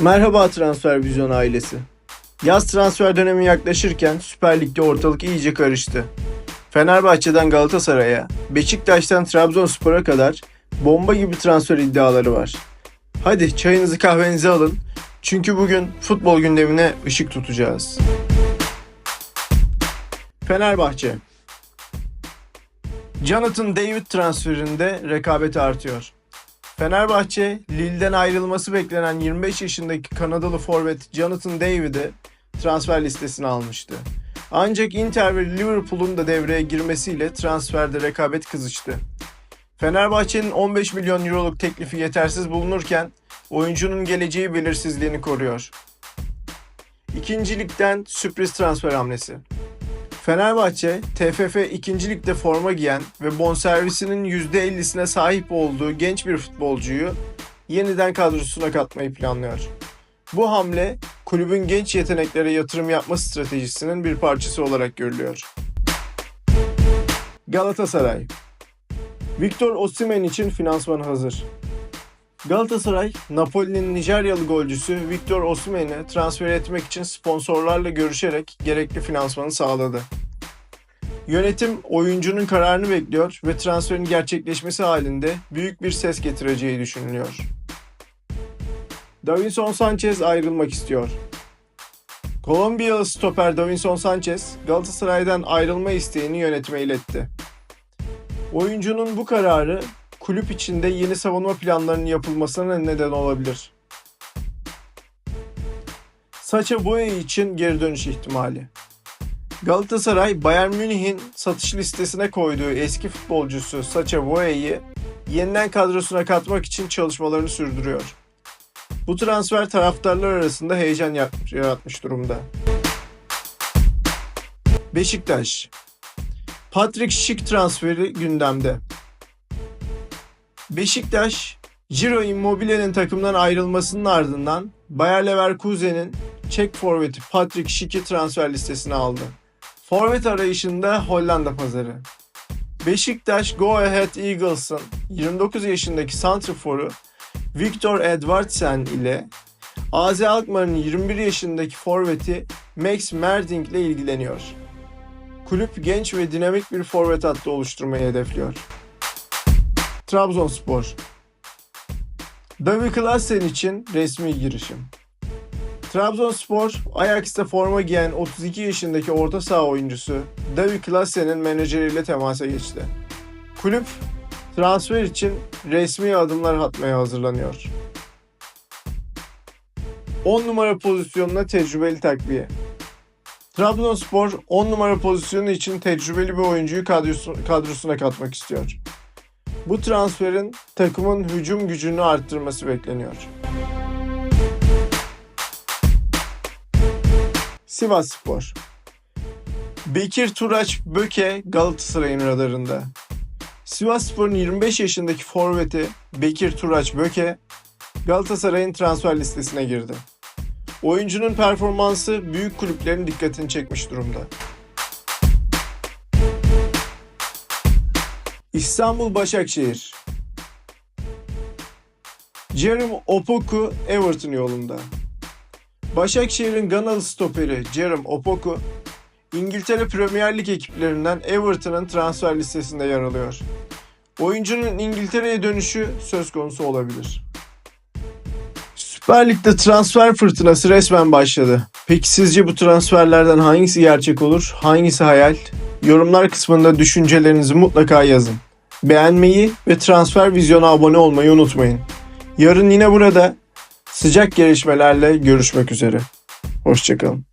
Merhaba Transfer Vizyon ailesi. Yaz transfer dönemi yaklaşırken Süper Lig'de ortalık iyice karıştı. Fenerbahçe'den Galatasaray'a, Beşiktaş'tan Trabzonspor'a kadar bomba gibi transfer iddiaları var. Hadi çayınızı kahvenizi alın. Çünkü bugün futbol gündemine ışık tutacağız. Fenerbahçe Jonathan David transferinde rekabet artıyor. Fenerbahçe, Lille'den ayrılması beklenen 25 yaşındaki Kanadalı forvet Jonathan David'i transfer listesine almıştı. Ancak Inter ve Liverpool'un da devreye girmesiyle transferde rekabet kızıştı. Fenerbahçe'nin 15 milyon euroluk teklifi yetersiz bulunurken oyuncunun geleceği belirsizliğini koruyor. İkinci ligden sürpriz transfer hamlesi. Fenerbahçe, TFF 2. Lig'de forma giyen ve bonservisinin %50'sine sahip olduğu genç bir futbolcuyu yeniden kadrosuna katmayı planlıyor. Bu hamle kulübün genç yeteneklere yatırım yapma stratejisinin bir parçası olarak görülüyor. Galatasaray Victor Osimhen için finansman hazır. Galatasaray, Napoli'nin Nijeryalı golcüsü Victor Osimhen'i transfer etmek için sponsorlarla görüşerek gerekli finansmanı sağladı. Yönetim oyuncunun kararını bekliyor ve transferin gerçekleşmesi halinde büyük bir ses getireceği düşünülüyor. Davinson Sanchez ayrılmak istiyor. Kolombiyalı stoper Davinson Sanchez Galatasaray'dan ayrılma isteğini yönetime iletti. Oyuncunun bu kararı kulüp içinde yeni savunma planlarının yapılmasına neden olabilir. Saça Boey için geri dönüş ihtimali. Galatasaray, Bayern Münih'in satış listesine koyduğu eski futbolcusu Sacha Boey'i yeniden kadrosuna katmak için çalışmalarını sürdürüyor. Bu transfer taraftarlar arasında heyecan yarat- yaratmış durumda. Beşiktaş Patrick Schick transferi gündemde. Beşiktaş, Ciro Immobile'nin takımdan ayrılmasının ardından Bayer Leverkusen'in Çek forveti Patrick Schick'i transfer listesine aldı. Forvet arayışında Hollanda pazarı. Beşiktaş Go Ahead Eagles'ın 29 yaşındaki santrforu Victor Edvardsen ile AZ Alkmaar'ın 21 yaşındaki forveti Max Merding ile ilgileniyor. Kulüp genç ve dinamik bir forvet hattı oluşturmayı hedefliyor. Trabzonspor Davi Klassen için resmi girişim. Trabzonspor, Ajax'ta forma giyen 32 yaşındaki orta saha oyuncusu Davi Klassen'in menajeriyle temasa geçti. Kulüp, transfer için resmi adımlar atmaya hazırlanıyor. 10 numara pozisyonuna tecrübeli takviye. Trabzonspor 10 numara pozisyonu için tecrübeli bir oyuncuyu kadrosu- kadrosuna katmak istiyor. Bu transferin takımın hücum gücünü arttırması bekleniyor. Sivas Spor Bekir Turaç Böke Galatasaray'ın radarında. Sivas Spor'un 25 yaşındaki forveti Bekir Turaç Böke Galatasaray'ın transfer listesine girdi. Oyuncunun performansı büyük kulüplerin dikkatini çekmiş durumda. İstanbul Başakşehir Jerome Opoku Everton yolunda. Başakşehir'in Ganalı stoperi Jerome Opoku, İngiltere Premier Lig ekiplerinden Everton'ın transfer listesinde yer alıyor. Oyuncunun İngiltere'ye dönüşü söz konusu olabilir. Süper Lig'de transfer fırtınası resmen başladı. Peki sizce bu transferlerden hangisi gerçek olur, hangisi hayal? Yorumlar kısmında düşüncelerinizi mutlaka yazın. Beğenmeyi ve transfer vizyona abone olmayı unutmayın. Yarın yine burada sıcak gelişmelerle görüşmek üzere. Hoşçakalın.